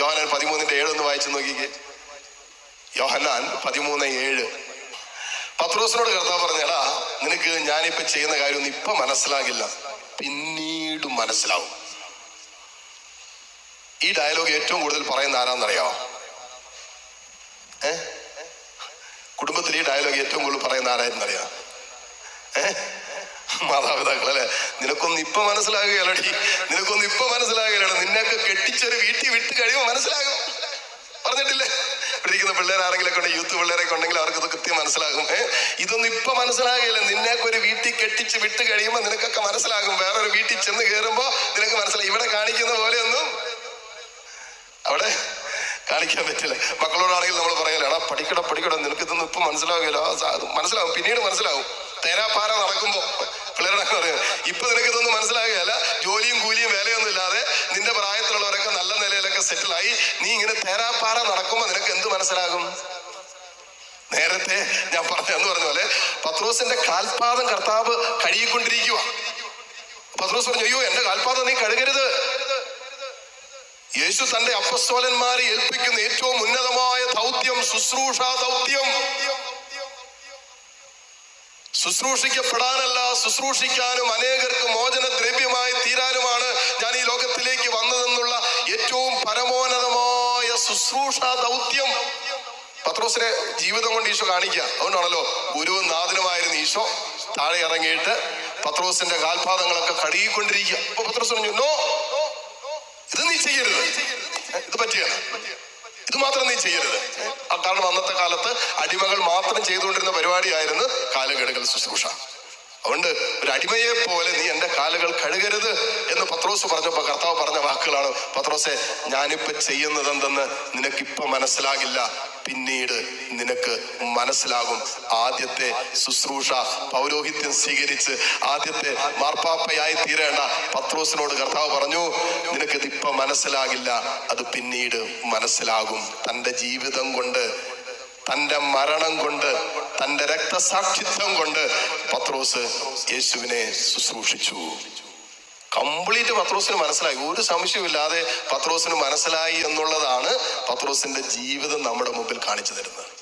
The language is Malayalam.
യോഹനാൻ പതിമൂന്നിന്റെ ഒന്ന് വായിച്ചു നോക്കിക്കേ. യോഹന്നാൻ പതിമൂന്ന് ഏഴ്. പത്രോസിനോട് കർത്താവ് പറഞ്ഞടാ നിനക്ക് ഞാനിപ്പോ ചെയ്യുന്ന കാര്യമൊന്നും ഇപ്പൊ മനസ്സിലാകില്ല. പിന്നീട് മനസ്സിലാവും. ഈ ഡയലോഗ് ഏറ്റവും കൂടുതൽ പറയുന്ന ആരാന്നറിയാമോ ഏ? കുടുംബത്തിൽ ഈ ഡയലോഗ് ഏറ്റവും കൂടുതൽ പറയുന്ന ആരായിരുന്നറിയാം? ഏ? മാതാപിതാക്കൾ അല്ലെ നിനക്കൊന്ന് ഇപ്പൊ മനസ്സിലാകുകയല്ലടി നിനക്കൊന്ന് ഇപ്പൊ മനസ്സിലാകുകയല്ല നിന്നൊക്കെ കെട്ടിച്ചൊരു വീട്ടിൽ വിട്ട് കഴിയുമ്പോൾ മനസ്സിലാകും. പറഞ്ഞിട്ടില്ലേ? ഇരിക്കുന്ന പിള്ളേരാരെങ്കിലൊക്കെ ഉണ്ട് യൂത്ത് പിള്ളേരൊക്കെ ഉണ്ടെങ്കിൽ അവർക്ക് ഇത് കൃത്യം മനസ്സിലാകും. ഇതൊന്നും ഇപ്പൊ മനസ്സിലാകുകയില്ല. നിന്നെയൊക്കെ ഒരു വീട്ടിൽ കെട്ടിച്ച് വിട്ട് കഴിയുമ്പോൾ നിനക്കൊക്കെ മനസ്സിലാകും. വേറൊരു വീട്ടിൽ ചെന്ന് കയറുമ്പോ നിനക്ക് മനസ്സിലായി. ഇവിടെ കാണിക്കുന്ന പോലെ ഒന്നും അവിടെ കാണിക്കാൻ പറ്റില്ല. മക്കളോടാണെങ്കിൽ നമ്മൾ പറയലാണ് പഠിക്കണം പഠിക്കട നിനക്ക് ഇതൊന്നും ഇപ്പൊ മനസ്സിലാവുകയില്ല. മനസ്സിലാവും. പിന്നീട് മനസ്സിലാവും. തേരാപ്പാര നടക്കുമ്പോ പിള്ളേരുടെ ഇപ്പൊ നിനക്ക് ഇതൊന്നും മനസ്സിലാകുകയല്ല. ജോലിയും കൂലിയും വേലയൊന്നും ഇല്ലാതെ നിന്റെ പ്രായത്തിലുള്ളവരൊക്കെ നല്ല നിലയിലൊക്കെ സെറ്റിലായി നീ ഇങ്ങനെ തേരാപ്പാറ നടക്കുമ്പോ നിനക്ക് എന്ത് മനസ്സിലാകും? നേരത്തെ ഞാൻ പറഞ്ഞു എന്ന് പറഞ്ഞ പോലെ പത്രോസിന്റെ കാൽപാദം കർത്താവ് കഴുകിക്കൊണ്ടിരിക്കുക പത്രോസ് പറഞ്ഞു അയ്യോ എന്റെ കാൽപാദം നീ കഴുകരുത്. യേശു തന്റെ അപ്പസ്തോലന്മാരെ ഏൽപ്പിക്കുന്ന ഏറ്റവും ഉന്നതമായ ദൗത്യം ശുശ്രൂഷ ദൗത്യം ശുശ്രൂഷിക്കപ്പെടാനല്ല ശുശ്രൂഷിക്കാനും അനേകർക്ക് മോചന ദ്രവ്യമായി തീരാനുമാണ് ഞാൻ ഈ ലോകത്തിലേക്ക് വന്നതെന്നുള്ള ഏറ്റവും പരമോന്നതമായ ശുശ്രൂഷ ദൗത്യം. പത്രോസിനെ ജീവിതം കൊണ്ട് ഈശോ കാണിക്കുക. അതുകൊണ്ടാണല്ലോ ഗുരുവും നാഥനുമായിരുന്നു ഈശോ താഴെ ഇറങ്ങിയിട്ട് പത്രോസിന്റെ കാൽപാദങ്ങളൊക്കെ കഴുകിക്കൊണ്ടിരിക്കുക. അപ്പൊ പത്രോസ് പറഞ്ഞു നോ ഇത് നീ ചെയ്യരുത്. ഇത് പറ്റുകയാണ് ഇത് മാത്രം നീ ചെയ്യരുത്. കാരണം അന്നത്തെ കാലത്ത് അടിമകൾ മാത്രം ചെയ്തുകൊണ്ടിരുന്ന പരിപാടിയായിരുന്നു കാലഘടകൾ ശുശ്രൂഷ. അതുകൊണ്ട് ഒരു അടിമയെ പോലെ നീ എന്റെ കാലുകൾ കഴുകരുത് എന്ന് പത്രോസ് പറഞ്ഞപ്പോൾ കർത്താവ് പറഞ്ഞ വാക്കുകളാണ് പത്രോസെ ഞാനിപ്പോൾ ചെയ്യുന്നത് എന്തെന്ന് നിനക്കിപ്പൊ മനസ്സിലാകില്ല. പിന്നീട് നിനക്ക് മനസ്സിലാകും. ആദ്യത്തെ ശുശ്രൂഷ പൗരോഹിത്യം സ്വീകരിച്ച് ആദ്യത്തെ മാർപ്പാപ്പയായി തീരേണ്ട പത്രോസിനോട് കർത്താവ് പറഞ്ഞു നിനക്ക് ഇപ്പൊ മനസ്സിലാകില്ല. അത് പിന്നീട് മനസ്സിലാകും. തന്റെ ജീവിതം കൊണ്ട് തന്റെ മരണം കൊണ്ട് തന്റെ രക്തസാക്ഷിത്വം കൊണ്ട് പത്രോസ് യേശുവിനെ ശുശ്രൂഷിച്ചു. കംപ്ലീറ്റ് പത്രോസിന് മനസ്സിലായി. ഒരു സംശയമില്ലാതെ പത്രോസിന് മനസ്സിലായി എന്നുള്ളതാണ് പത്രോസിന്റെ ജീവിതം നമ്മുടെ മുമ്പിൽ കാണിച്ചു തരുന്നത്.